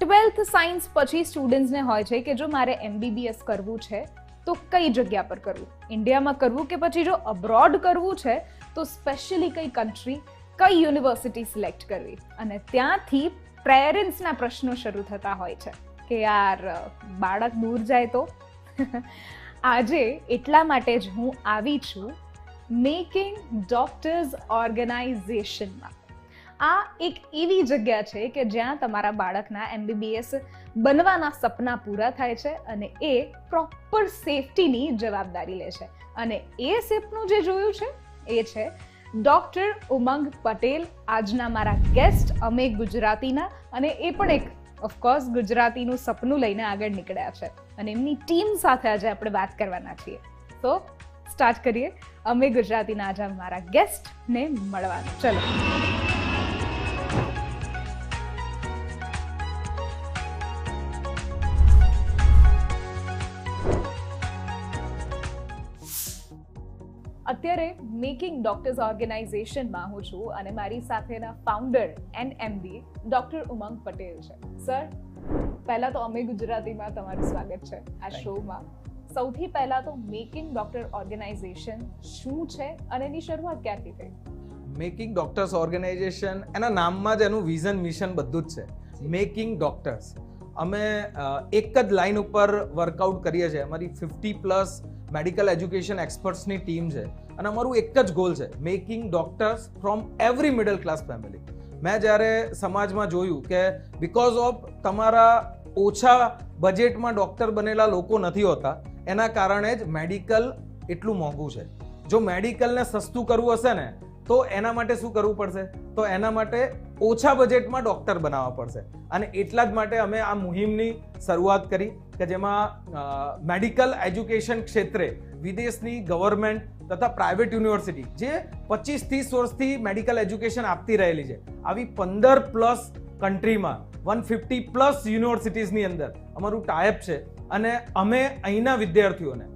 Twelfth science પછી સ્ટુડન્ટ્સને હોય છે કે જો મારે એમબીબીએસ કરવું છે, તો કઈ જગ્યા પર કરવું? ઇન્ડિયામાં કરવું કે પછી જો અબ્રોડ કરવું છે, તો સ્પેશિયલી કઈ કન્ટ્રી કઈ યુનિવર્સિટી સિલેક્ટ કરવી? અને ત્યાંથી પેરેન્ટ્સના પ્રશ્નો શરૂ થતા હોય છે કે યાર, બાળક દૂર જાય તો? આજે એટલા માટે જ હું આવી છું મેકિંગ ડોક્ટર્સ ઓર્ગેનાઇઝેશનમાં આ એક એવી જગ્યા છે કે જ્યાં તમારા બાળકના એમબીબીએસ બનવાના સપના પૂરા થાય છે અને એ પ્રોપર સેફટીની જવાબદારી લે છે. અને એ સેફનું જે જોયું છે, એ છે ડૉક્ટર ઉમંગ પટેલ, આજના મારા ગેસ્ટ અમે ગુજરાતીના અને એ પણ એક ઓફકોર્સ ગુજરાતીનું સપનું લઈને આગળ નીકળ્યા છે. અને એમની ટીમ સાથે આજે આપણે વાત કરવાના છીએ. તો સ્ટાર્ટ કરીએ. અમે ગુજરાતીના આજે મારા ગેસ્ટને મળવાનું. ચલો. અત્યારે મેકિંગ ડોક્ટર્સ ઓર્ગેનાઇઝેશનમાં હું છું અને મારી સાથેના founder and MD doctor Umang Patel છે. સર પહેલા તો અમે ગુજરાતીમાં તમારું સ્વાગત છે આ શોમાં. સૌથી પહેલા તો મેકિંગ ડોક્ટર ઓર્ગેનાઇઝેશન શું છે અને એની શરૂઆત ક્યાંથી થઈ મેકિંગ ડોક્ટર્સ ઓર્ગેનાઇઝેશન એના નામમાં જ એનું વિઝન મિશન બધું જ છે. Making doctors. અમે એક જ લાઈન ઉપર વર્કઆઉટ કરીએ છીએ. અમારી ફિફ્ટી પ્લસ મેડિકલ એજ્યુકેશન એક્સપર્ટ્સની ટીમ છે. અને અમારું એક જ ગોલ છે making doctors from every middle class family મેં જ્યારે સમાજમાં જોયું કે બિકોઝ ઓફ તમારા ઓછા બજેટમાં ડૉક્ટર બનેલા લોકો નથી હોતા, એના કારણે જ મેડિકલ એટલું મોંઘું છે. જો મેડિકલને સસ્તું કરવું હશે ને, તો એના માટે શું કરવું પડશે? તો એના માટે ઓછા બજેટમાં ડૉક્ટર બનાવવા પડશે. અને એટલા જ માટે અમે આ મુહિમની શરૂઆત કરી કે જેમાં મેડિકલ એજ્યુકેશન ક્ષેત્રે વિદેશની ગવર્મેન્ટ તથા પ્રાઇવેટ યુનિવર્સિટી જે પચીસ ત્રીસ વર્ષથી મેડિકલ એજ્યુકેશન આપતી રહેલી છે. આવી પંદર પ્લસ કન્ટ્રીમાં વન ફિફ્ટી પ્લસ યુનિવર્સિટીઝની અંદર અમારું ટાયપ છે અને અમે અહીંના વિદ્યાર્થીઓને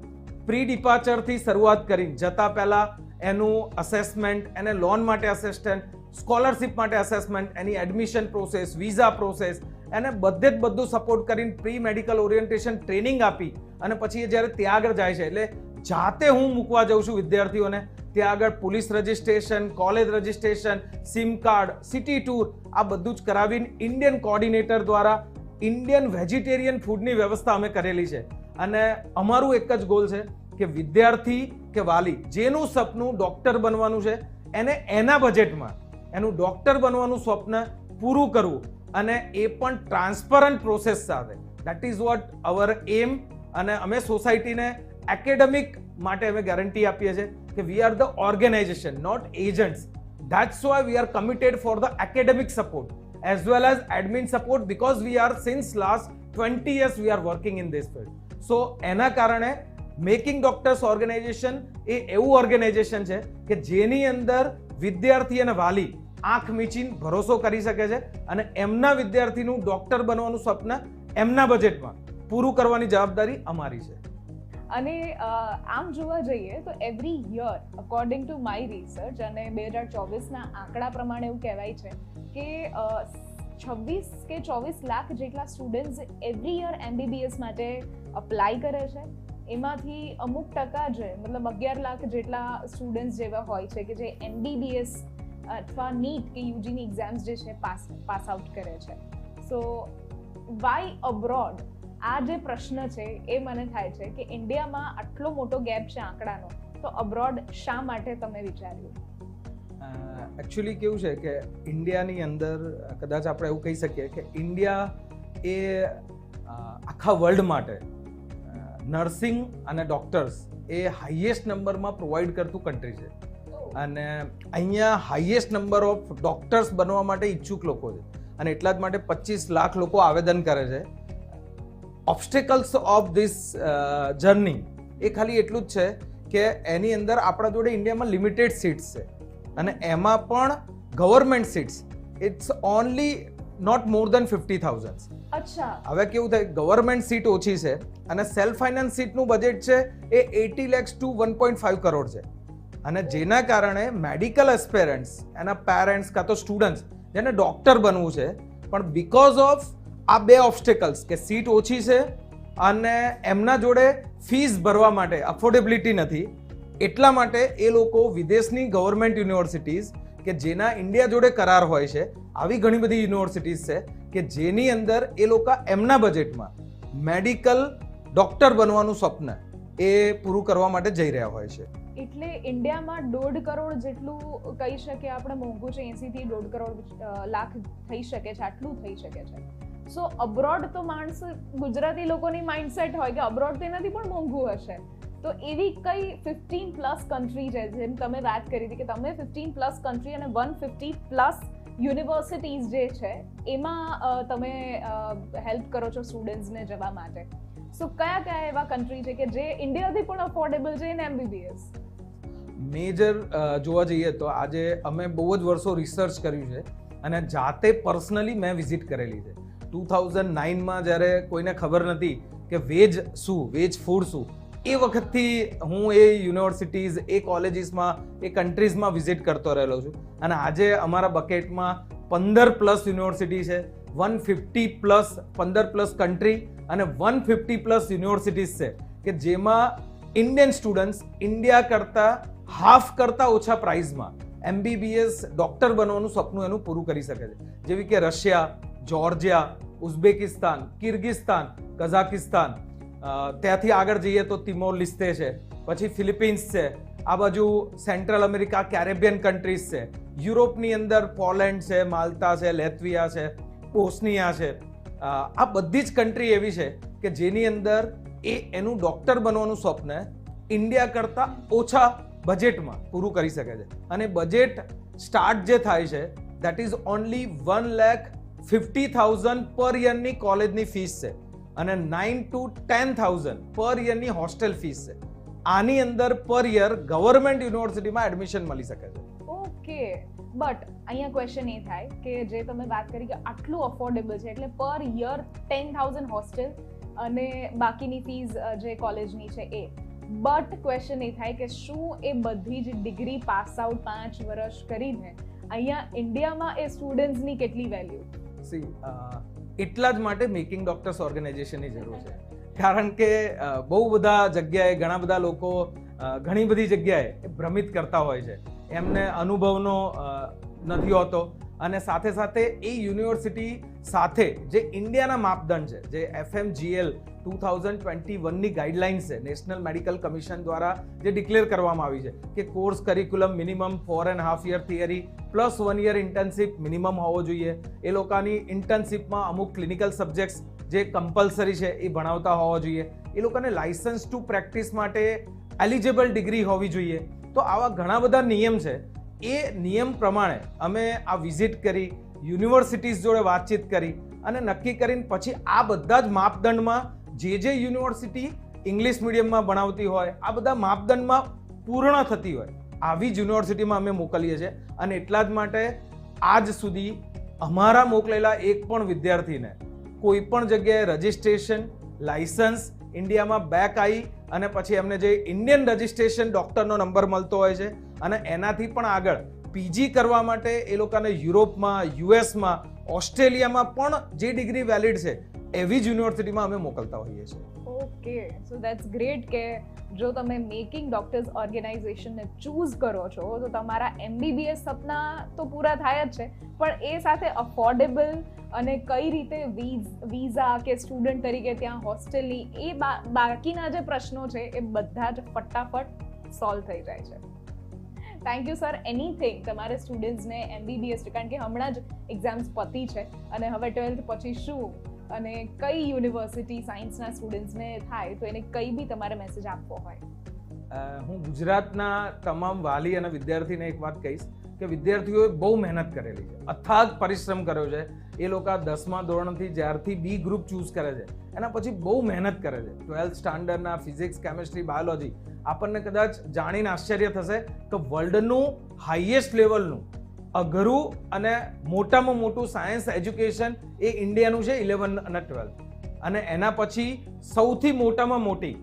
પ્રી ડિપાર્ચરથી શરૂઆત કરીને, જતા પહેલાં એનું અસેસમેન્ટ એને લોન માટે અસિસ્ટન્ટ સ્કોલરશિપ માટે અસેસમેન્ટ એની એડમિશન પ્રોસેસ વિઝા પ્રોસેસ એને બધે જ બધું સપોર્ટ કરીને પ્રી મેડિકલ ઓરિએન્ટેશન ટ્રેનિંગ આપી અને પછી એ જ્યારે ત્યાં આગળ જાય છે, એટલે જાતે હું મૂકવા જાઉં છું વિદ્યાર્થીઓને. ત્યાં આગળ police registration, college registration SIM card, city tour, આ બધું જ કરાવીને ઇન્ડિયન કોર્ડિનેટર દ્વારા ઇન્ડિયન વેજીટેરિયન ફૂડની વ્યવસ્થા અમે કરેલી છે. અને અમારું એક જ ગોલ છે કે વિદ્યાર્થી કે વાલી, જેનું સપનું ડૉક્ટર બનવાનું છે, એને એના બજેટમાં, એનું ડૉક્ટર બનવાનું સ્વપ્ન પૂરું કરવું અને એ પણ ટ્રાન્સપરન્ટ પ્રોસેસ સાથે. That is what our aim અને અમે સોસાયટીને એકેડેમિક માટે અમે ગેરંટી આપીએ છીએ કે we are the organisation not agents that's why we are committed for the academic support as well as admin support because we are, since last 20 years, we are working in this field. So, એના કારણે making doctors organisation એ એવું organisation છે કે જેની અંદર વિદ્યાર્થી અને વાલી આંખ મીચીને ભરોસો કરી શકે છે અને એમના વિદ્યાર્થીનું ડોક્ટર બનવાનું સ્વપ્ન એમના બજેટમાં પૂરું કરવાની જવાબદારી અમારી છે. અને આમ જોવા જઈએ તો every year according to my research અને બે હજાર ચોવીસના આંકડા પ્રમાણે એવું કહેવાય છે કે છવ્વીસ કે ચોવીસ લાખ જેટલા સ્ટુડન્ટ્સ એવરી યર એમબીબીએસ માટે અપ્લાય કરે છે. એમાંથી અમુક ટકા જ, મતલબ અગિયાર લાખ જેટલા સ્ટુડન્ટ્સ જેવા હોય છે કે જે એમબીબીએસ અથવા નીટ કે યુજીની એક્ઝામ્સ જે છે, પાસ પાસ આઉટ કરે છે. સો વાય અબ્રોડ આ જે પ્રશ્ન છે એ મને થાય છે કે ઇન્ડિયામાં આટલો મોટો ગેપ છે આંકડાનો તો અબ્રોડ શા માટે તમે વિચાર્યું? એકચ્યુઅલી કેવું છે કે ઇન્ડિયાની અંદર કદાચ આપણે એવું કહી શકીએ કે ઇન્ડિયા એ આખા વર્લ્ડ માટે નર્સિંગ અને ડૉક્ટર્સ એ હાઈએસ્ટ નંબરમાં પ્રોવાઈડ કરતું કન્ટ્રી છે. અને અહીંયા હાઈએસ્ટ નંબર ઓફ ડોક્ટર્સ બનવા માટે ઈચ્છુક લોકો છે. અને એટલા જ માટે પચીસ લાખ લોકો આવેદન કરે છે. ઓબ્સ્ટેકલ્સ ઓફ ધીસ જર્ની એ ખાલી એટલું જ છે કે એની અંદર આપણા જોડે ઇન્ડિયામાં લિમિટેડ સીટ્સ છે. અને એમાં પણ government seats it's only not more than fifty thousand અચ્છા. હવે કેવું થાય? ગવર્મેન્ટ સીટ ઓછી છે અને સેલ્ફ ફાઇનાન્સ સીટનું બજેટ છે એ eighty lakhs to one point five crore છે. અને જેના કારણે મેડિકલ એસ્પેરન્ટ્સ એના પેરેન્ટ્સ કાં તો સ્ટુડન્ટ્સ જેને ડોક્ટર બનવું છે પણ બિકોઝ ઓફ આ બે ઓબ્સ્ટેકલ્સ કે સીટ ઓછી છે અને એમના જોડે ફીસ ભરવા માટે અફોર્ડેબિલિટી નથી. એટલા માટે એ લોકો વિદેશની ગવર્મેન્ટ યુનિવર્સિટીઝ કે જેના ઇન્ડિયા જોડે કરાર હોય છે, આવી ઘણી બધી યુનિવર્સિટીઝ છે કે જેની અંદર એ લોકો એમના બજેટમાં મેડિકલ ડોક્ટર બનવાનું સ્વપ્ન એ પૂરું કરવા માટે જઈ રહ્યા હોય છે. એટલે ઇન્ડિયામાં દોઢ કરોડ જેટલું કહી શકે આપણે, મોંઘું છે એસી થી દોઢ કરોડ લાખ થઈ શકે છે, આટલું થઈ શકે છે. સો અબ્રોડ તો માણસ ગુજરાતી લોકોની માઇન્ડસેટ હોય કે અબ્રોડ તેનાથી પણ મોંઘું હશે. તો એવી કઈ ફિફ્ટીન પ્લસ કન્ટ્રી છે, જેમ તમે વાત કરી હતી કે તમે ફિફ્ટીન પ્લસ કન્ટ્રી અને વન ફિફ્ટી પ્લસ યુનિવર્સિટીઝ જે છે, એમાં તમે હેલ્પ કરો છો સ્ટુડન્ટ્સને જવા માટે. સો કયા કયા એવા કન્ટ્રી છે કે જે ઇન્ડિયાથી પણ અફોર્ડેબલ છે ઇન એમબીબીએસ મેજર જોવા જઈએ તો આજે અમે બહુ જ વર્ષો રિસર્ચ કર્યું છે અને જાતે પર્સનલી મેં વિઝિટ કરેલી છે. ટુ થાઉઝન્ડ નાઇનમાં જ્યારે કોઈને ખબર નથી કે વેજ શું, વેજ ફૂડ શું, એ વખતથી હું એ યુનિવર્સિટીઝ, એ કોલેજીસમાં, એ કન્ટ્રીઝમાં વિઝિટ કરતો રહેલો છું. અને આજે અમારા બકેટમાં પંદર પ્લસ યુનિવર્સિટી છે વન ફિફ્ટી પ્લસ, પંદર પ્લસ કન્ટ્રી અને વન ફિફ્ટી પ્લસ યુનિવર્સિટીઝ છે, કે જેમાં ઇન્ડિયન સ્ટુડન્ટ્સ ઇન્ડિયા કરતાં હાફ કરતાં ઓછા પ્રાઇઝમાં એમબીબીએસ ડોક્ટર બનવાનું સપનું એનું પૂરું કરી શકે છે. જેવી કે Russia Georgia, Uzbekistan, Kyrgyzstan, Kazakhstan ત્યાંથી આગળ જઈએ તો તિમોર લિસ્તે છે, પછી ફિલિપિન્સ છે, આ બાજુ સેન્ટ્રલ અમેરિકા, કેરેબિયન કન્ટ્રીઝ છે, યુરોપની અંદર પોલેન્ડ છે, માલ્ટા છે, લેથવિયા છે, બોસ્નિયા છે. આ બધી જ કન્ટ્રી એવી છે કે જેની અંદર એ એનું ડોક્ટર બનવાનું સ્વપ્ન ઇન્ડિયા કરતાં ઓછા બજેટમાં પૂરું કરી શકે છે. અને બજેટ સ્ટાર્ટ જે થાય છે that is only one lakh fifty thousand per યરની કોલેજની ફીસ છે અને nine two ten thousand per યરની hostel fees છે. આની અંદર પર યર ગવર્મેન્ટ યુનિવર્સિટીમાં એડમિશન મળી શકે છે. ઓકે, બટ અહીંયા ક્વેશ્ચન એ થાય કે જે તમે વાત કરી કે આટલું અફોર્ડેબલ છે, એટલે પર યર ટેન થાઉઝન્ડ હોસ્ટેલ અને બાકીની ફીસ જે કોલેજની છે એ. બટ ક્વેશ્ચન એ થાય કે શું એ બધી જ ડિગ્રી પાસ આઉટ પાંચ વર્ષ કરીને અહીંયા ઇન્ડિયામાં એ સ્ટુડન્ટ્સની કેટલી વેલ્યુ સી એટલા જ માટે મેકિંગ ડોક્ટર્સ ઓર્ગેનાઇઝેશનની જરૂર છે. કારણ કે બહુ બધા જગ્યાએ ઘણા બધા લોકો ઘણી બધી જગ્યાએ ભ્રમિત કરતા હોય છે. એમને અનુભવનો નથી હોતો. અને સાથે સાથે એ યુનિવર્સિટી સાથે જે ઇન્ડિયાના માપદંડ છે, જે એફએમજીએલ ટુ થાઉઝન્ડ ટ્વેન્ટી વનની ગાઈડલાઇન્સ છે નેશનલ મેડિકલ કમિશન દ્વારા જે ડિક્લેર કરવામાં આવી છે કે course curriculum minimum four and half year theory plus one year internship minimum હોવો જોઈએ. એ લોકોની ઇન્ટર્નશીપમાં અમુક ક્લિનિકલ સબ્જેક્ટ્સ જે કમ્પલસરી છે એ ભણાવતા હોવા જોઈએ. એ લોકોને લાઇસન્સ ટુ પ્રેક્ટિસ માટે એલિજિબલ ડિગ્રી હોવી જોઈએ. તો આવા ઘણા બધા નિયમ છે. એ નિયમ પ્રમાણે અમે આ વિઝિટ કરી યુનિવર્સિટીઝ જોડે વાતચીત કરી અને નક્કી કરીને પછી આ બધા જ માપદંડમાં જે જે યુનિવર્સિટી ઇંગ્લિશ મીડિયમમાં ભણાવતી હોય, આ બધા માપદંડમાં પૂર્ણ થતી હોય, આવી જ યુનિવર્સિટીમાં અમે મોકલીએ છીએ. અને એટલા જ માટે આજ સુધી અમારા મોકલેલા એક પણ વિદ્યાર્થીને કોઈ પણ જગ્યાએ રજિસ્ટ્રેશન, લાયસન્સ ઇન્ડિયામાં બેક આવી અને પછી એમને જે ઇન્ડિયન રજિસ્ટ્રેશન ડૉક્ટરનો નંબર મળતો હોય છે અને એનાથી પણ આગળ પીજી કરવા માટે એ લોકોને યુરોપમાં યુએસમાં ઓસ્ટ્રેલિયામાં પણ જે ડિગ્રી વેલિડ છે એવી જ યુનિવર્સિટીમાં અમે મોકલતા હોઈએ છીએ. ઓકે સો દેટ્સ ગ્રેટ કે જો તમે મેકિંગ ડોક્ટર્સ ઓર્ગેનાઇઝેશનને ચૂઝ કરો છો, તો તમારા એમબીબીએસ સપના તો પૂરા થાય જ છે. પણ એ સાથે અફોર્ડેબલ અને કઈ રીતે વિઝા કે સ્ટુડન્ટ તરીકે ત્યાં હોસ્ટેલની એ બાકીના જે પ્રશ્નો છે, એ બધા જ ફટાફટ સોલ્વ થઈ જાય છે. થેન્ક યુ સર એનીથિંગ તમારે સ્ટુડન્ટ્સને એમબીબીએસ કારણ કે હમણાં જ એક્ઝામ્સ પતી છે. અને હવે ટ્વેલ્થ પછી શું? અને કઈ યુનિવર્સિટી સાયન્સના સ્ટુડન્ટ્સને થાય તો એને કઈ બી તમારે મેસેજ આપવો હોય. હું ગુજરાતના તમામ વાલી અને વિદ્યાર્થીને એક વાત કહીશ કે વિદ્યાર્થીઓએ બહુ મહેનત કરેલી છે. અથાગ પરિશ્રમ કર્યો છે. એ લોકો દસમા ધોરણથી જ્યારથી બી ગ્રુપ ચૂઝ કરે છે. એના પછી બહુ મહેનત કરે છે. ટ્વેલ્થ સ્ટાન્ડર્ડના ફિઝિક્સ કેમેસ્ટ્રી બાયોલોજી આપણને કદાચ જાણીને આશ્ચર્ય થશે કે વર્લ્ડનું હાઈએસ્ટ લેવલનું અઘરું અને મોટામાં મોટું સાયન્સ એજ્યુકેશન એ ઇન્ડિયાનું છે ઇલેવન અને ટ્વેલ્થ અને એના પછી સૌથી મોટામાં મોટી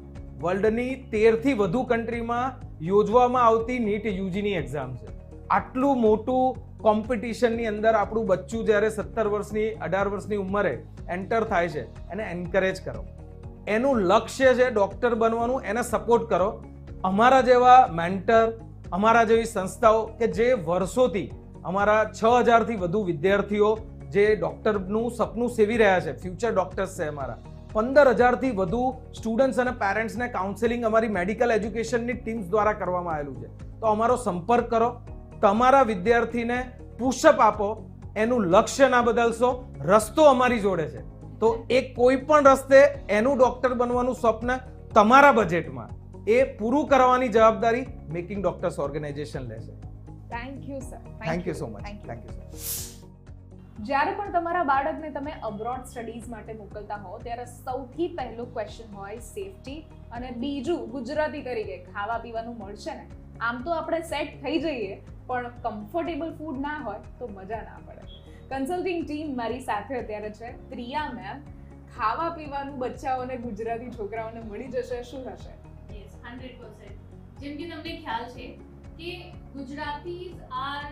વર્લ્ડની તેરથી વધુ કન્ટ્રીમાં યોજવામાં આવતી નીટ યુજીની એક્ઝામ છે. આટલું મોટું કોમ્પિટિશનની અંદર આપણું બચ્ચું જ્યારે સત્તર વર્ષની, અઢાર વર્ષની ઉંમરે એન્ટર થાય છે, એને એન્કરેજ કરો. એનું લક્ષ્ય છે ડૉક્ટર બનવાનું, એને સપોર્ટ કરો. અમારા જેવા મેન્ટર અમારા જેવી સંસ્થાઓ કે જે વર્ષોથી અમારા છ હજારથી વધુ વિદ્યાર્થીઓ જે ડૉક્ટરનું સપનું સેવી રહ્યા છે ફ્યુચર ડૉક્ટર્સ છે અમારા. પંદર હજારથી વધુ સ્ટુડન્ટ્સ અને પેરેન્ટ્સને કાઉન્સેલિંગ અમારી મેડિકલ એજ્યુકેશનની ટીમ્સ દ્વારા કરવામાં આવેલું છે. તો અમારો સંપર્ક કરો, તમારા વિદ્યાર્થીને પુશઅપ આપો, એનું લક્ષ્ય ના બદલશો, રસ્તો અમારી જોડે છે. તો એ કોઈ પણ રસ્તે એનું ડૉક્ટર બનવાનું સ્વપ્ન તમારા બજેટમાં એ પૂરું કરવાની જવાબદારી મેકિંગ ડોક્ટર્સ ઓર્ગેનાઇઝેશન લેશે thank you sir thank you so much thank you so જ્યારે પણ તમારા બાળકને તમે અબ્રોડ સ્ટડીઝ માટે મોકલતા હો ત્યારે સૌથી પહેલો ક્વેશ્ચન હોય સેફટી અને બીજું ગુજરાતી તરીકે ખાવા પીવાનું મળશે ને? આમ તો આપણે સેટ થઈ જઈએ પણ કમ્ફર્ટેબલ ફૂડ ના હોય તો મજા ના પડે. કન્સલ્ટિંગ ટીમ મારી સાથે અત્યારે છે. પ્રિયા મેમ ખાવા પીવાનું બચ્ચાઓને ગુજરાતી છોકરાઓને મળી જશે? શું થશે યસ જેમ કે તમને ખ્યાલ છે કે Gujaratis are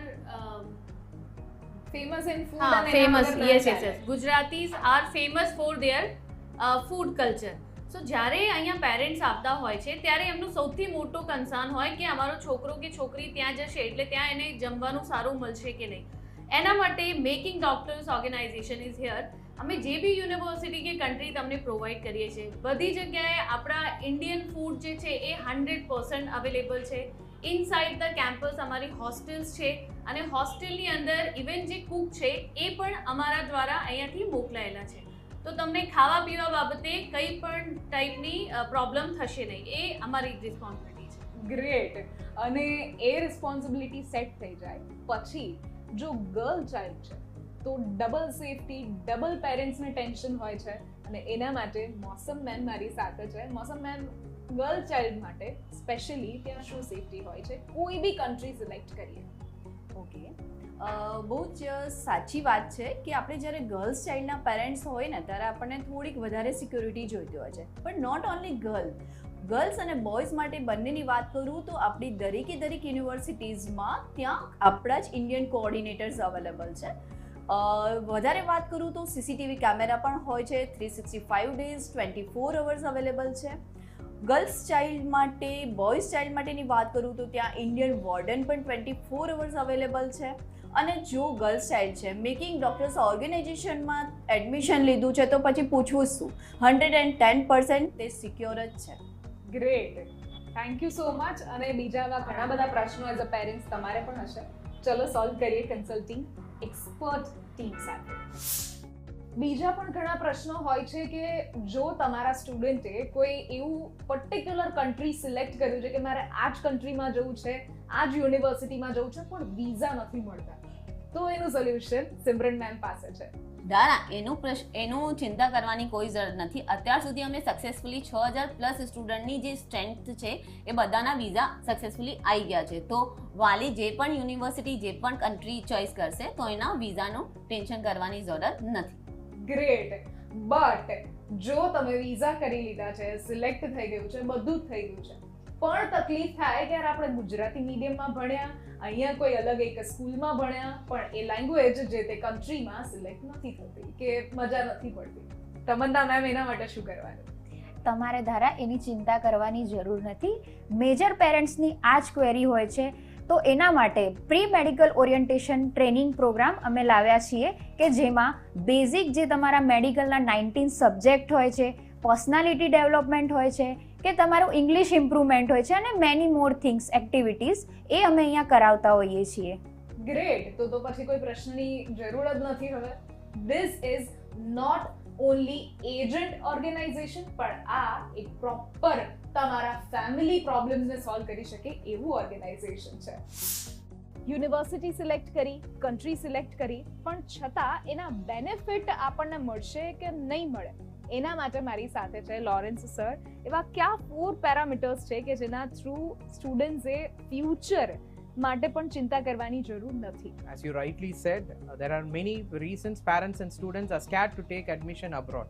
famous in food હા અને famous yes yes yes Gujaratis are famous for their food culture so જ્યારે અહીંયા પેરેન્ટ્સ આવતા હોય છે ત્યારે એમનું સૌથી મોટો કન્સર્ન હોય કે અમારો છોકરો કે છોકરી ત્યાં જશે એટલે ત્યાં એને જમવાનું સારું મળશે કે નહીં. એના માટે making doctors organisation is here અમે જે બી યુનિવર્સિટી કે કન્ટ્રી તમને પ્રોવાઈડ કરીએ છીએ બધી જગ્યાએ આપણા ઇન્ડિયન ફૂડ જે છે એ હંડ્રેડ પર્સન્ટ અવેલેબલ છે. ઇનસાઇડ ધ કેમ્પસ અમારી હોસ્ટેલ્સ છે અને હોસ્ટેલની અંદર ઇવન જે કુક છે, એ પણ અમારા દ્વારા અહીંયાથી મોકલાયેલા છે. તો તમને ખાવા પીવા બાબતે કંઈ પણ ટાઈપની પ્રોબ્લેમ થશે નહીં. એ અમારી રિસ્પોન્સિબિલિટી છે. ગ્રેટ અને એ રિસ્પોન્સિબિલિટી સેટ થઈ જાય. પછી, જો ગર્લ ચાઇલ્ડ છે, તો ડબલ સેફટી ડબલ પેરેન્ટ્સને ટેન્શન હોય છે. અને એના માટે મોસમ મેમ મારી સાથે છે. મોસમ મેમ ગર્લ ચાઇલ્ડ માટે સ્પેશિયલી ત્યાં શું સેફટી હોય છે, કોઈ બી કન્ટ્રી સિલેક્ટ કરીએ. ઓકે બહુ જ સાચી વાત છે કે આપણે જ્યારે ગર્લ્સ ચાઇલ્ડના પેરેન્ટ્સ હોય ને, ત્યારે આપણને થોડીક વધારે સિક્યોરિટી જોઈતી હોય છે. પણ નોટ ઓનલી ગર્લ ગર્લ્સ અને બોયઝ માટે બંનેની વાત કરું તો આપણી દરેકે દરેક યુનિવર્સિટીઝમાં ત્યાં આપણા જ ઇન્ડિયન કોઓર્ડિનેટર્સ અવેલેબલ છે. વધારે વાત કરું તો સીસીટીવી કેમેરા પણ હોય છે three sixty five days twenty four hours available છે. ગર્લ્સ ચાઇલ્ડ માટે, બોયઝ ચાઇલ્ડ માટેની વાત કરું તો ત્યાં ઇન્ડિયન વોર્ડન પણ ટ્વેન્ટી ફોર અવર્સ અવેલેબલ છે. અને જો ગર્લ્સ ચાઇલ્ડ છે મેકિંગ ડોક્ટર્સ ઓર્ગેનાઇઝેશનમાં એડમિશન લીધું છે, તો પછી પૂછવું શું? હંડ્રેડ એન્ડ ટેન પર્સન્ટ તે સિક્યોર જ છે. Great thank you so much અને બીજા એવા ઘણા બધા પ્રશ્નો એઝ અ પેરેન્ટ્સ તમારે પણ હશે. ચલો સોલ્વ કરીએ કન્સલ્ટિંગ એક્સપર્ટ ટીમ સાથે. બીજા પણ ઘણા પ્રશ્નો હોય છે કે જો તમારા સ્ટુડન્ટે કોઈ એવું પર્ટિક્યુલર કન્ટ્રી સિલેક્ટ કર્યું છે કે મારે આ જ કન્ટ્રીમાં જવું છે, આ જ યુનિવર્સિટીમાં જવું છે, પણ વિઝા નથી મળતા. તો એનું સોલ્યુશન સિમરન મેમ પાસે છે. ના એનું પ્રશ્ન એનું ચિંતા કરવાની કોઈ જરૂર નથી. અત્યાર સુધી અમે સક્સેસફુલી છ હજાર પ્લસ સ્ટુડન્ટની જે સ્ટ્રેન્થ છે, એ બધાના વિઝા સક્સેસફુલી આવી ગયા છે. તો વાલી જે પણ યુનિવર્સિટી જે પણ કન્ટ્રી ચોઇસ કરશે, તો એના વિઝાનું ટેન્શન કરવાની જરૂર નથી. ગ્રેટ બટ જો તમે વિઝા કરી લીધા છે સિલેક્ટ થઈ ગયું છે, બધું જ થઈ ગયું છે, પણ તકલીફ થાય કે યાર આપણે ગુજરાતી મીડિયમમાં ભણ્યા, અહીંયા કોઈ અલગ એક સ્કૂલમાં ભણ્યા, પણ એ લેંગ્વેજ જે તે કન્ટ્રીમાં સિલેક્ટ નથી થતી, કે મજા નથી પડતી. તમન્ના મેમ એના માટે શું કરવાનું? તમારે ધારા એની ચિંતા કરવાની જરૂર નથી. મેજર પેરેન્ટ્સની આ જ ક્વેરી હોય છે તો એના માટે pre medical orientation training programme અમે લાવ્યા છીએ કે જેમાં બેઝિક જે તમારા મેડિકલના નાઇન્ટીન સબ્જેક્ટ હોય છે પર્સનાલિટી ડેવલપમેન્ટ હોય છે, કે તમારું ઇંગ્લિશ ઇમ્પ્રુવમેન્ટ હોય છે અને મેની મોર થિંગ્સ એક્ટિવિટીઝ એ અમે અહીંયા કરાવતા હોઈએ છીએ. ગ્રેટ તો તો પછી કોઈ પ્રશ્નની જરૂર જ નથી હવે. This is not only agent organisation પણ આ એક પ્રોપર તમારા ફેમિલી પ્રોબ્લેમ્સને સોલ્વ કરી શકે એવું ઓર્ગેનાઇઝેશન છે. યુનિવર્સિટી સિલેક્ટ કરી કન્ટ્રી સિલેક્ટ કરી, પણ છતાં એના બેનિફિટ આપણને મળશે કે નહીં મળે? એના માટે મારી સાથે છે લોરેન્સ સર એવા કયા ફોર પેરામીટર્સ છે કે જેના થ્રુ સ્ટુડન્ટ્સે future માટે પણ ચિંતા કરવાની જરૂર નથી As you rightly said, uh, there are many reasons parents and students are scared to take admission abroad.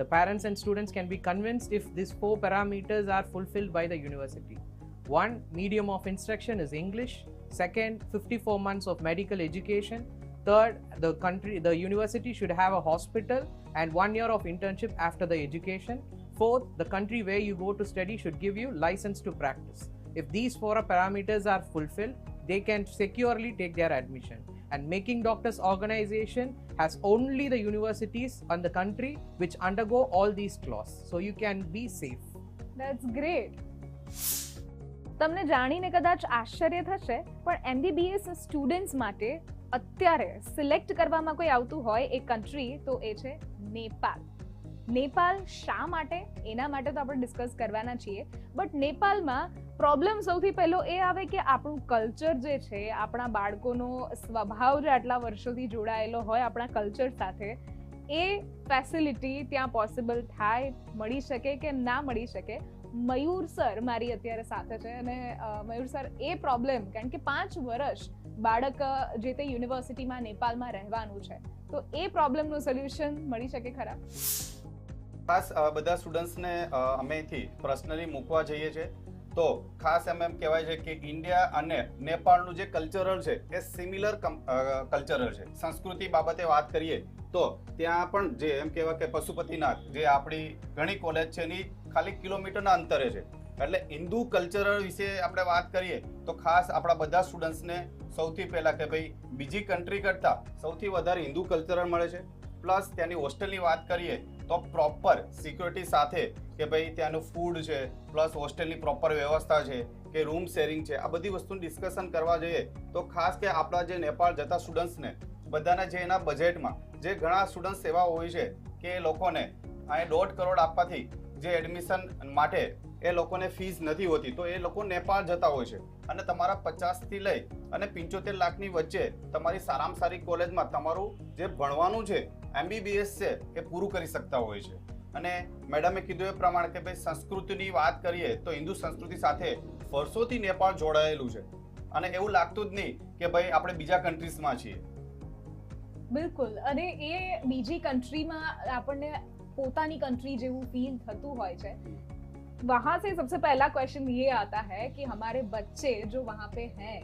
The parents and students can be convinced if these four parameters are fulfilled by the university. One, medium of instruction is English. Second, 54 months of medical education. Third, the country, the university should have a hospital and one year of internship after the education. Fourth, the country where you go to study should give you license to practice. If these four parameters are fulfilled, they can securely take their admission. And Making Doctors organization has only the universities on the country which undergo all these clauses. So you can be safe. That's great તમને જાણીને કદાચ આશ્ચર્ય થશે પણ MBBS students માટે અત્યારે select કરવામાં કોઈ આવતું હોય એ કન્ટ્રી તો એ છે નેપાલ નેપાલ શા માટે એના માટે તો આપણે ડિસ્કસ કરવાના છીએ બટ નેપાલમાં પ્રોબ્લેમ સૌથી પહેલો એ આવે કે આપણું કલ્ચર જે છે, આપણા બાળકોનો સ્વભાવ જે આટલા વર્ષોથી જોડાયેલો હોય, આપણા કલ્ચર સાથે, એ ફેસિલિટી ત્યાં પોસિબલ થાય, મળી શકે કે ના મળી શકે. મયુર સર મારી અત્યારે સાથે છે અને મયુર સર એ પ્રોબ્લેમ કારણ કે પાંચ વર્ષ બાળક જે તે યુનિવર્સિટીમાં નેપાળમાં રહેવાનું છે, તો એ પ્રોબ્લેમનું સોલ્યુશન મળી શકે ખરા? ખાસ બધા સ્ટુડન્ટ્સને અમેથી પર્સનલી મૂકવા જઈએ છીએ તો ખાસ એમ એમ કહેવાય છે કે ઇન્ડિયા અને નેપાળનું જે કલ્ચરલ છે એ સિમિલર કલ્ચરલ છે. સંસ્કૃતિ બાબતે વાત કરીએ તો ત્યાં પણ જે એમ કહેવાય કે પશુપતિનાથ, જે આપણી ઘણી કોલેજ છે એની ખાલી કિલોમીટરના અંતરે છે. એટલે હિન્દુ કલ્ચરલ વિશે આપણે વાત કરીએ તો ખાસ આપણા બધા સ્ટુડન્ટ્સને સૌથી પહેલાં કે ભાઈ બીજી કન્ટ્રી કરતાં સૌથી વધારે હિન્દુ કલ્ચરલ મળે છે. પ્લસ ત્યાંની હોસ્ટેલની વાત કરીએ તો પ્રોપર સિક્યોરિટી સાથે કે ભાઈ ત્યાંનું ફૂડ છે પ્લસ હોસ્ટેલની પ્રોપર વ્યવસ્થા છે, કે રૂમ શેરિંગ છે, આ બધી વસ્તુનું ડિસ્કશન કરવા જોઈએ. તો ખાસ કે આપણા જે નેપાળ જતા સ્ટુડન્ટ્સને બધાના જે એના બજેટમાં જે ઘણા સ્ટુડન્ટ્સ એવા હોય છે, કે એ લોકોને અહીં દોઢ કરોડ આપવાથી જે એડમિશન માટે એ લોકોને ફીસ નથી હોતી. તો એ લોકો નેપાળ જતા હોય છે. અને તમારા પચાસથી લઈ અને પંચોતેર લાખની વચ્ચે તમારી સારામાં સારી કોલેજમાં તમારું જે ભણવાનું છે એમબીબીએસ છે, એ પૂરું કરી શકતા હોય છે. અને મેડમે કીધું એ પ્રમાણે કે ભાઈ સંસ્કૃતિની વાત કરીએ તો હિન્દુ સંસ્કૃતિ સાથે વર્ષોથી નેપાળ જોડાયેલું છે. અને એવું લાગતું જ નહીં કે ભાઈ આપણે બીજા કન્ટ્રીઝમાં છીએ. બિલકુલ. અને એ બીજી કન્ટ્રીમાં આપણને પોતાની કન્ટ્રી જેવું ફીલ થતું હોય છે. वहाँ से सबसे पहला क्वेश्चन ये आता है कि हमारे बच्चे जो वहाँ पे हैं,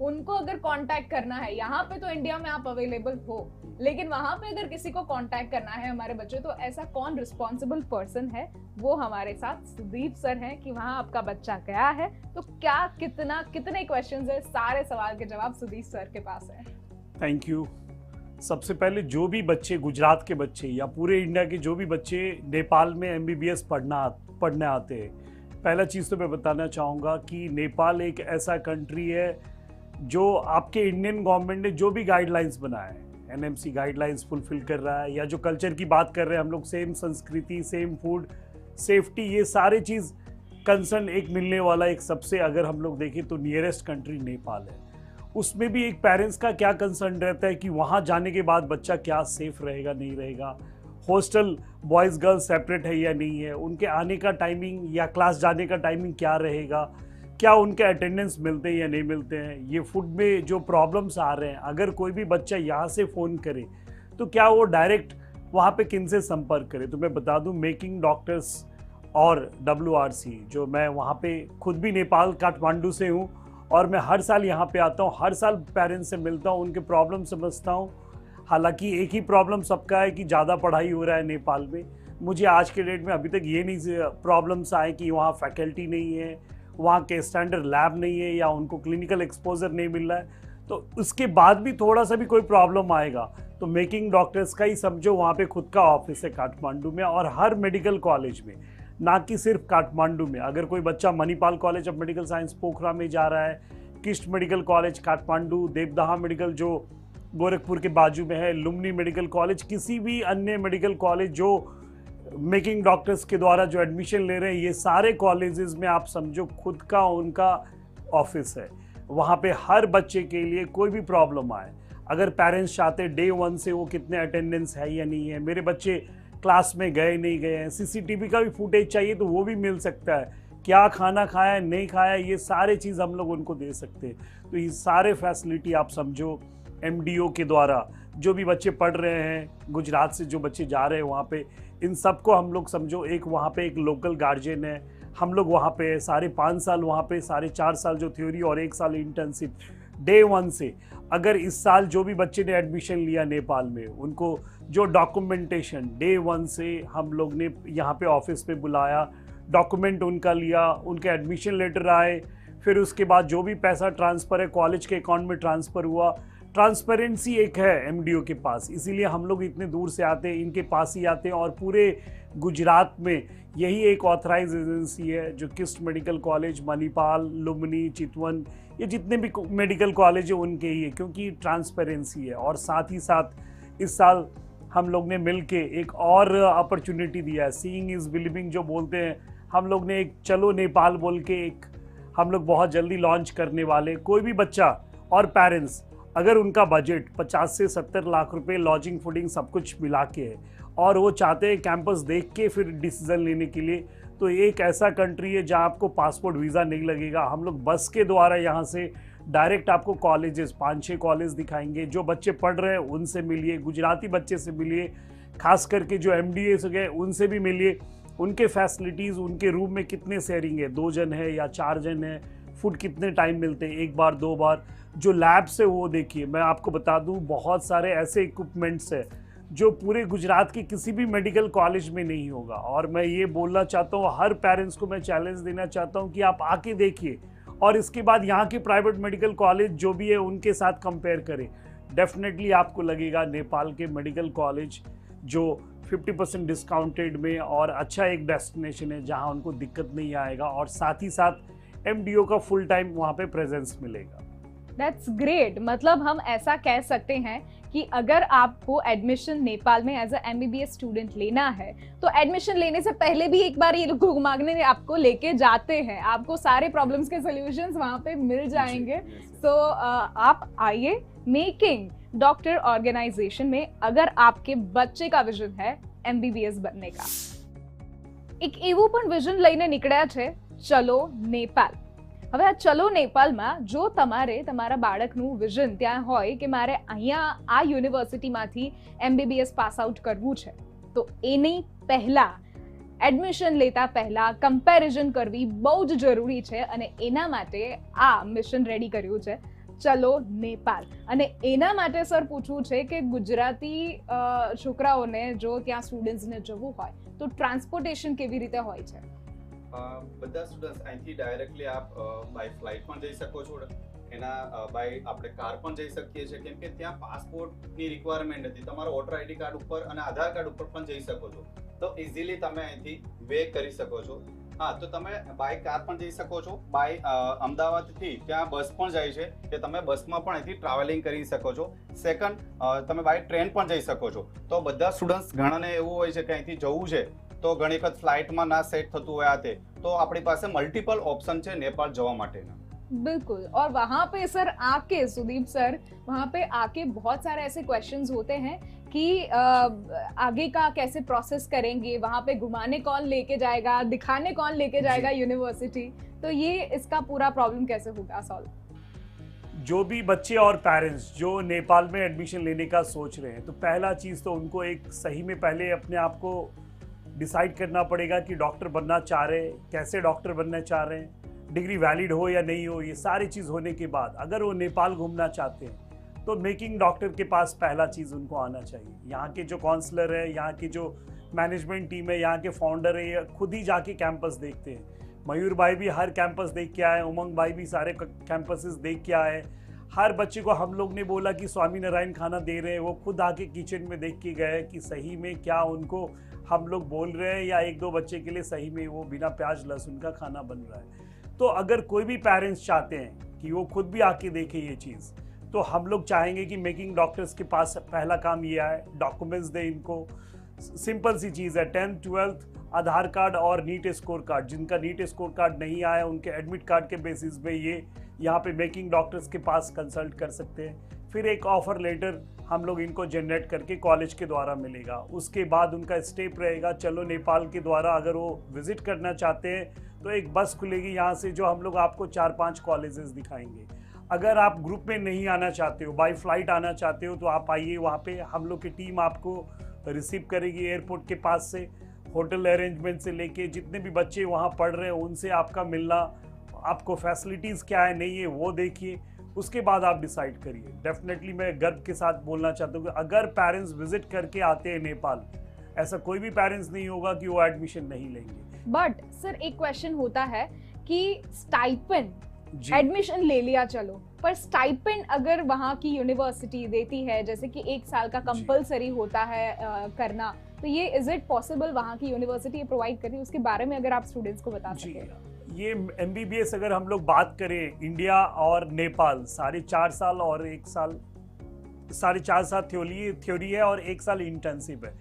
उनको अगर कांटेक्ट करना है, यहाँ पे तो इंडिया में आप अवेलेबल हो, लेकिन वहाँ पे अगर किसी को कांटेक्ट करना है हमारे बच्चे तो ऐसा कौन रिस्पॉन्सिबल पर्सन है? वो हमारे साथ सुदीप सर हैं कि वहाँ आपका बच्चा गया है तो क्या कितना, कितने क्वेश्चन है? सारे सवाल के जवाब सुदीप सर के पास है। थैंक यू सबसे पहले जो भी बच्चे, गुजरात के बच्चे या पूरे इंडिया के जो भी बच्चे, नेपाल में एमबीबीएस पढ़ना पढ़ने आते हैं। पहला चीज़ तो मैं बताना चाहूँगा कि नेपाल एक ऐसा कंट्री है जो आपके इंडियन गवर्नमेंट ने जो भी गाइडलाइंस बनाए हैं एनएमसी गाइडलाइंस फुलफिल कर रहा है या जो कल्चर की बात कर रहे हैं हम लोग सेम संस्कृति सेम फ़ूड सेफ्टी ये सारे चीज़ कंसर्न एक मिलने वाला एक सबसे अगर हम लोग देखें तो नियरेस्ट कंट्री नेपाल है। उसमें भी एक पेरेंट्स का क्या कंसर्न रहता है कि वहाँ जाने के बाद बच्चा क्या सेफ़ रहेगा, नहीं रहेगा? हॉस्टल बॉयज़ गर्ल्स सेपरेट है या नहीं है? उनके आने का टाइमिंग या क्लास जाने का टाइमिंग क्या रहेगा? क्या उनके अटेंडेंस मिलते हैं या नहीं मिलते हैं? ये फ़ूड में जो प्रॉब्लम्स आ रहे हैं, अगर कोई भी बच्चा यहाँ से फ़ोन करे तो क्या वो डायरेक्ट वहाँ पे किन से संपर्क करे? तो मैं बता दूँ मेकिंग डॉक्टर्स और डब्ल्यूआरसी जो मैं वहाँ पे खुद भी नेपाल, काठमांडू से हूँ और मैं हर साल यहाँ पे आता हूँ। हर साल पेरेंट्स से मिलता हूँ, उनके प्रॉब्लम समझता हूँ। हालाँकि एक ही प्रॉब्लम सबका है कि ज़्यादा पढ़ाई हो रहा है नेपाल में। मुझे आज के डेट में अभी तक ये नहीं प्रॉब्लम्स आए कि वहाँ फैकल्टी नहीं है, वहाँ के स्टैंडर्ड लैब नहीं है या उनको क्लिनिकल एक्सपोजर नहीं मिल रहा है। तो उसके बाद भी थोड़ा सा भी कोई प्रॉब्लम आएगा तो मेकिंग डॉक्टर्स का ही समझो वहाँ पे खुद का ऑफ़िस है काठमांडू में और हर मेडिकल कॉलेज में, ना कि सिर्फ़ काठमांडू में। अगर कोई बच्चा Manipal college of medical science Pokhara में जा रहा है KIST medical college Kathmandu, Devdaha medical जो गोरखपुर के बाजू में है लुमनी मेडिकल कॉलेज। किसी भी अन्य मेडिकल कॉलेज जो मेकिंग डॉक्टर्स के द्वारा जो एडमिशन ले रहे हैं, ये सारे कॉलेजेस में आप समझो, खुद का उनका ऑफ़िस है। वहाँ पे हर बच्चे के लिए कोई भी प्रॉब्लम आए, अगर पेरेंट्स चाहते डे वन से वो कितने अटेंडेंस है या नहीं है, मेरे बच्चे क्लास में गए, नहीं गए हैं सीसीटीवी का भी फुटेज चाहिए तो वो भी मिल सकता है। क्या खाना खाया, नहीं खाया, ये सारे चीज़ हम लोग उनको दे सकते हैं। तो ये सारे फैसिलिटी आप समझो एमडीओ के द्वारा जो भी बच्चे पढ़ रहे हैं, गुजरात से जो बच्चे जा रहे हैं वहाँ पे, इन सबको हम लोग समझो, एक वहाँ पे एक लोकल गार्जियन है। हम लोग वहाँ पे साढ़े पाँच साल वहाँ पे, साढ़े चार साल जो थ्योरी और एक साल इंटर्नशिप डे वन से, अगर इस साल जो भी बच्चे ने एडमिशन लिया नेपाल में, उनको जो डॉक्यूमेंटेशन डे वन से हम लोग ने यहाँ पे ऑफ़िस पे बुलाया डॉक्यूमेंट उनका लिया, उनके एडमिशन लेटर आए, फिर उसके बाद जो भी पैसा ट्रांसफ़र है कॉलेज के अकाउंट में ट्रांसफ़र हुआ ट्रांसपेरेंसी एक है एमडीओ के पास। इसीलिए हम लोग इतने दूर से आते हैं, इनके पास ही आते हैं और पूरे गुजरात में यही एक ऑथराइज एजेंसी है जो किस्ट मेडिकल कॉलेज मणिपाल लुम्बनी चितवन ये जितने भी मेडिकल कॉलेज हैं, उनके ही है, क्योंकि ट्रांसपेरेंसी है। और साथ ही साथ इस साल हम लोग ने मिल के एक और अपॉर्चुनिटी दिया है। सीइंग इज़ बिलीविंग जो बोलते हैं, हम लोग ने एक चलो नेपाल बोल के एक हम लोग बहुत जल्दी लॉन्च करने वाले कोई भी बच्चा और पेरेंट्स अगर उनका बजट 50 से 70 लाख रुपए लॉजिंग फूडिंग सब कुछ मिला के है, और वो चाहते हैं कैंपस देख के फिर डिसीज़न लेने के लिए तो एक ऐसा कंट्री है जहाँ आपको पासपोर्ट वीज़ा नहीं लगेगा। हम लोग बस के द्वारा यहाँ से डायरेक्ट आपको कॉलेजेस पाँच छः कॉलेज दिखाएँगे। जो बच्चे पढ़ रहे हैं, उनसे मिलिए। गुजराती बच्चे से मिलिए। खास करके जो एम डी गए, उनसे भी मिलिए। उनके फैसिलिटीज़ उनके रूम में कितने शेयरिंग है? दो जन है या चार जन है? फ़ूड कितने टाइम मिलते हैं? एक बार, दो बार। जो लैब्स है वो देखिए, मैं आपको बता दूँ, बहुत सारे ऐसे इक्विपमेंट्स है जो पूरे गुजरात के किसी भी मेडिकल कॉलेज में नहीं होगा। और मैं ये बोलना चाहता हूँ, हर पेरेंट्स को मैं चैलेंज देना चाहता हूँ कि आप आके देखिए और इसके बाद यहाँ के प्राइवेट मेडिकल कॉलेज जो भी है, उनके साथ कंपेयर करें। डेफिनेटली आपको लगेगा नेपाल के मेडिकल कॉलेज जो 50 परसेंट डिस्काउंटेड में और अच्छा एक डेस्टिनेशन है जहाँ उनको दिक्कत नहीं आएगा और साथ ही साथ एमडीओ का फुल टाइम वहाँ पर प्रेजेंस मिलेगा। दैट्स ग्रेट मतलब हम ऐसा कह सकते हैं कि अगर आपको एडमिशन नेपाल में एज अ एमबीबीएस स्टूडेंट लेना है तो एडमिशन लेने से पहले भी एक बार ये लोग घुमाने आपको लेके जाते हैं आपको सारे प्रॉब्लम्स के सॉल्यूशंस वहाँ पे मिल जाएंगे सो आप आइए मेकिंग डॉक्टर ऑर्गेनाइजेशन में अगर आपके बच्चे का વિઝન है એમબીબીએસ बनने का એક એવું પણ વિઝન લઈને નીકળ્યા છે ચલો નેપાલ હવે આ ચલો નેપાલમાં, જો તમારે તમારા બાળકનું વિઝન ત્યાં હોય કે મારે અહીંયા આ યુનિવર્સિટીમાંથી એમબીબીએસ પાસ આઉટ કરવું છે, તો એની પહેલાં એડમિશન લેતા પહેલાં કમ્પેરિઝન કરવી બહુ જ જરૂરી છે અને એના માટે આ મિશન રેડી કર્યું છે, ચલો નેપાલ. અને એના માટે સર પૂછવું છે કે ગુજરાતી છોકરાઓને જો ત્યાં સ્ટુડન્ટ્સને જવું હોય, તો ટ્રાન્સપોર્ટેશન કેવી રીતે હોય છે? બધા સ્ટુડન્ટ્સ અહીંથી ડાયરેક્ટલી આપ બાય ફ્લાઇટ પણ જઈ શકો છો. એના બાય આપણે કાર પણ જઈ શકીએ છીએ. કેમ કે ત્યાં પાસપોર્ટની રિક્વાયરમેન્ટ હતી. તમારો વોટર આઈડી કાર્ડ ઉપર અને આધાર કાર્ડ ઉપર પણ જઈ શકો છો. તો ઇઝીલી તમે અહીંથી વે કરી શકો છો. હા, તો તમે બાય કાર પણ જઈ શકો છો. બાય અમદાવાદથી ત્યાં બસ પણ જાય છે કે તમે બસમાં પણ અહીંથી ટ્રાવેલિંગ કરી શકો છો. સેકન્ડ તમે બાય ટ્રેન પણ જઈ શકો છો. તો બધા સ્ટુડન્ટ્સ ઘણાને એવું હોય છે કે અહીંથી જવું છે. તો ઘણી વખત ફ્લાઇટમાં ના સેટ થતું હોય આ તે તો આપણી પાસે મલ્ટિપલ ઓપ્શન છે નેપાળ જવા માટેના बिल्कुल और वहाँ पे सर आके सुदीप सर वहाँ पे आके बहुत सारे ऐसे क्वेश्चंस होते हैं कि अ, आगे का कैसे प्रोसेस करेंगे वहाँ पे घुमाने कौन लेके जाएगा दिखाने कौन लेके जाएगा यूनिवर्सिटी तो ये इसका पूरा प्रॉब्लम कैसे होगा सॉल्व जो भी बच्चे और पेरेंट्स जो नेपाल में एडमिशन लेने का सोच रहे हैं तो पहला चीज़ तो उनको एक सही में पहले अपने आप को डिसाइड करना पड़ेगा कि डॉक्टर बनना चाह रहे हैं, कैसे डॉक्टर बनना चाह रहे हैं, डिग्री वैलिड हो या नहीं हो, ये सारी चीज़ होने के बाद अगर वो नेपाल घूमना चाहते हैं तो मेकिंग डॉक्टर के पास पहला चीज़ उनको आना चाहिए। यहाँ के जो काउंसलर है, यहाँ की जो मैनेजमेंट टीम है, यहाँ के फाउंडर है खुद ही जाके कैंपस देखते हैं। मयूर भाई भी हर कैंपस देख के आए, उमंग भाई भी सारे कैंपसेस देख के आए। हर बच्चे को हम लोग ने बोला कि स्वामी नारायण खाना दे रहे हैं, वो खुद आके किचन में देख के गए कि सही में क्या उनको हम लोग बोल रहे हैं या एक दो बच्चे के लिए सही में वो बिना प्याज लहसुन का खाना बन रहा है। तो अगर कोई भी पेरेंट्स चाहते हैं कि वो खुद भी आके देखे ये चीज़ तो हम लोग चाहेंगे कि मेकिंग डॉक्टर्स के पास पहला काम ये आए डॉक्यूमेंट्स दें इनको। सिंपल सी चीज़ है टेंथ ट्वेल्थ आधार कार्ड और नीट स्कोर कार्ड। जिनका नीट स्कोर कार्ड नहीं आया, उनके एडमिट कार्ड के बेसिस पे ये, यहाँ पे मेकिंग डॉक्टर्स के पास कंसल्ट कर सकते हैं। फिर एक ऑफ़र लेटर हम लोग इनको जनरेट करके कॉलेज के द्वारा मिलेगा। उसके बाद उनका स्टेप रहेगा, चलो नेपाल के द्वारा अगर वो विज़िट करना चाहते हैं तो एक बस खुलेगी यहाँ से जो हम लोग आपको चार पाँच कॉलेजेस दिखाएँगे। अगर आप ग्रुप में नहीं आना चाहते हो बाई फ़्लाइट आना चाहते हो तो आप आइए वहाँ पे। हम लोग की टीम आपको रिसीव करेगी एयरपोर्ट के पास से होटल अरेंजमेंट से लेके, जितने भी बच्चे वहाँ पढ़ रहे हैं, उनसे आपका मिलना, आपको फैसिलिटीज़ क्या है, नहीं है, वो देखिए। उसके बाद आप डिसाइड करिए। डेफिनेटली मैं गर्व के साथ बोलना चाहता हूँ कि अगर पेरेंट्स विज़िट करके आते हैं नेपाल ऐसा कोई भी पेरेंट्स नहीं होगा कि वो एडमिशन नहीं लेंगे। बट सर एक क्वेश्चन होता है कि स्टाइपेंड एडमिशन ले लिया चलो पर स्टाइपेंड अगर वहाँ की यूनिवर्सिटी देती है जैसे कि एक साल का कंपलसरी होता है अ, करना तो ये इज़ इट पॉसिबल वहाँ की यूनिवर्सिटी प्रोवाइड कर रही है? उसके बारे में अगर आप स्टूडेंट्स को बता सके। ये एमबीबीएस अगर हम लोग बात करें, इंडिया और नेपाल साढ़े चार साल और एक साल साढ़े चार साल थ्योरी थ्योरी है और एक साल इंटर्नशिप है।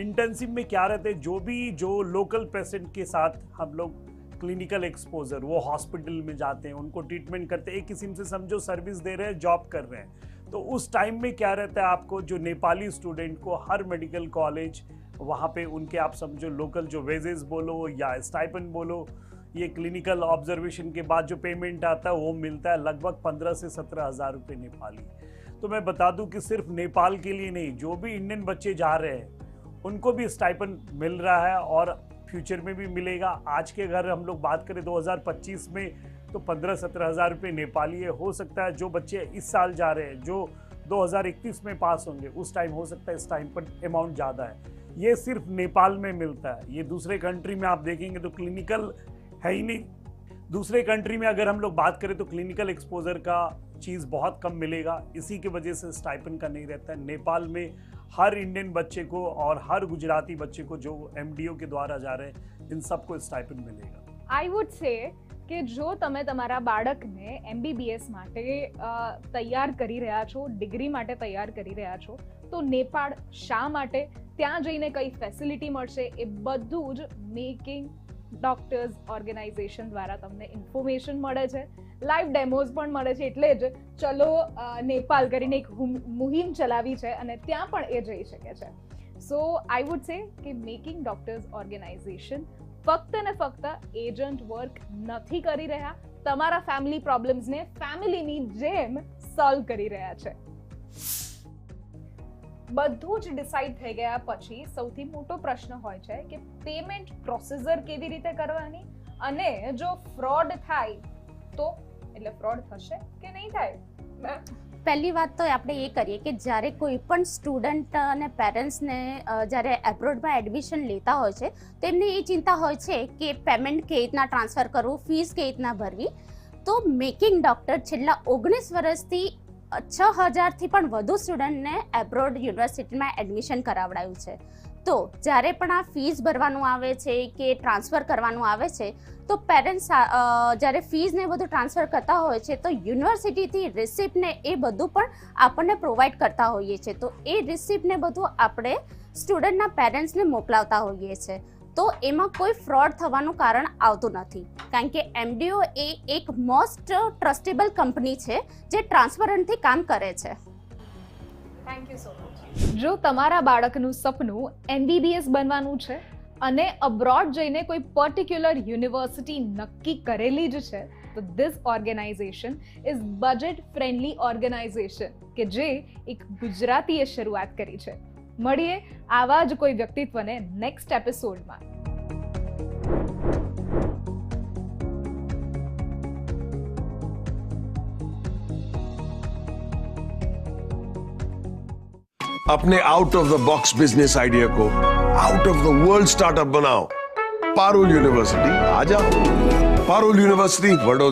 इंटर्नशिप में क्या रहता है? जो भी, जो लोकल पेशेंट के साथ हम लोग क्लिनिकल एक्सपोजर वो हॉस्पिटल में जाते हैं, उनको ट्रीटमेंट करते हैं। एक किस्म से समझो सर्विस दे रहे हैं जॉब कर रहे हैं। तो उस टाइम में क्या रहता है आपको? जो नेपाली स्टूडेंट को हर मेडिकल कॉलेज वहाँ पे उनके आप समझो लोकल जो वेजेस बोलो या स्टाइपन बोलो ये क्लिनिकल ऑब्जर्वेशन के बाद जो पेमेंट आता है, वो मिलता है लगभग पंद्रह से सत्रह हज़ार रुपये नेपाली। तो मैं बता दूँ कि सिर्फ़ नेपाल के लिए नहीं, जो भी इंडियन बच्चे जा रहे हैं, उनको भी स्टाइपन मिल रहा है और फ्यूचर में भी मिलेगा। आज के अगर हम लोग बात करें 2025 में तो पंद्रह सत्रह हज़ार रुपये नेपाली है। हो सकता है जो बच्चे इस साल जा रहे हैं, जो 2031 में पास होंगे, उस टाइम हो सकता है इस टाइम पर अमाउंट ज़्यादा है। ये सिर्फ़ नेपाल में मिलता है। ये दूसरे कंट्री में आप देखेंगे तो क्लिनिकल है ही नहीं दूसरे कंट्री में अगर हम लोग बात करें तो क्लिनिकल एक्सपोजर का चीज़ बहुत कम मिलेगा इसी की वजह से स्टाइपन का नहीं रहता है नेपाल में हर इंडियन बच्चे को और हर गुजराती बच्चे को जो एम के द्वारा जा रहे हैं इन सबको स्टाइपन मिलेगा આઈ વુડ સે કે જો તમે તમારા બાળકને એમબીબીએસ માટે અ, તૈયાર કરી રહ્યા છો ડિગ્રી માટે તૈયાર કરી રહ્યા છો તો નેપાળ શા માટે ત્યાં જઈને કઈ ફેસિલિટી મળશે એ બધું જ મેકિંગ ડોક્ટર્સ ઓર્ગેનાઇઝેશન દ્વારા તમને ઇન્ફોર્મેશન મળે છે. લાઈવ ડેમોઝ પણ મળે છે એટલે જ ચલો નેપાલ કરીને એક મુહિમ ચલાવી છે અને ત્યાં પણ એ જઈ શકે છે. સો આઈ વુડ સે કે મેકિંગ ડોક્ટર્સ ઓર્ગેનાઇઝેશન ફક્ત ને ફક્ત એજન્ટ વર્ક નથી કરી રહ્યા. તમારા ફેમિલી પ્રોબ્લેમ્સને ફેમિલીની જેમ સોલ્વ કરી રહ્યા છે. બધું જ ડિસાઈડ થઈ ગયા પછી સૌથી મોટો પ્રશ્ન હોય છે કે પેમેન્ટ પ્રોસેસર કેવી રીતે કરવાની અને જો ફ્રોડ થાય તો, એટલે ફ્રોડ થશે કે નહીં થાય? પહેલી વાત તો આપણે એ કરીએ કે જ્યારે કોઈ પણ સ્ટુડન્ટ અને પેરેન્ટ્સને જ્યારે એબ્રોડમાં એડમિશન લેતા હોય છે, તેમને એ ચિંતા હોય છે કે પેમેન્ટ કેવી રીતના ટ્રાન્સફર કરવું ફીસ કેવી રીતના ભરવી. તો મેકિંગ ડૉક્ટર છેલ્લા ઓગણીસ વર્ષથી છ હજારથી પણ વધુ સ્ટુડન્ટને એબ્રોડ યુનિવર્સિટીમાં એડમિશન કરાવડાયું છે. તો જ્યારે પણ આ ફીસ ભરવાનું આવે છે કે ટ્રાન્સફર કરવાનું આવે છે, તો પેરેન્ટ્સ જ્યારે ફીઝને બધું ટ્રાન્સફર કરતા હોય છે, તો યુનિવર્સિટીથી રિસિપ્ટને એ બધું પણ આપણને પ્રોવાઈડ કરતા હોઈએ છીએ તો એ રિસિપ્ટને બધું આપણે સ્ટુડન્ટના પેરેન્ટ્સને મોકલાવતા હોઈએ છીએ તો એમાં કોઈ ફ્રોડ થવાનું કારણ આવતું નથી. કારણ કે એમડીઓ એ એક મોસ્ટ ટ્રસ્ટેબલ કંપની છે જે ટ્રાન્સપરન્ટથી કામ કરે છે. થેન્ક યુ સો મચ જો તમારા બાળકનું સપનું એમબીબીએસ બનવાનું છે અને અબ્રોડ જઈને કોઈ પર્ટિક્યુલર યુનિવર્સિટી નક્કી કરેલી જ છે તો this organisation is budget friendly organisation કે જે એક ગુજરાતીએ શરૂઆત કરી છે. મળીએ આવા જ કોઈ વ્યક્તિત્વને નેક્સ્ટ એપિસોડમાં अपने out of the box business idea को out of the world startup बनाओ पारुल यूनिवर्सिटी आ जाओ पारुल यूनिवर्सिटी वडोदरा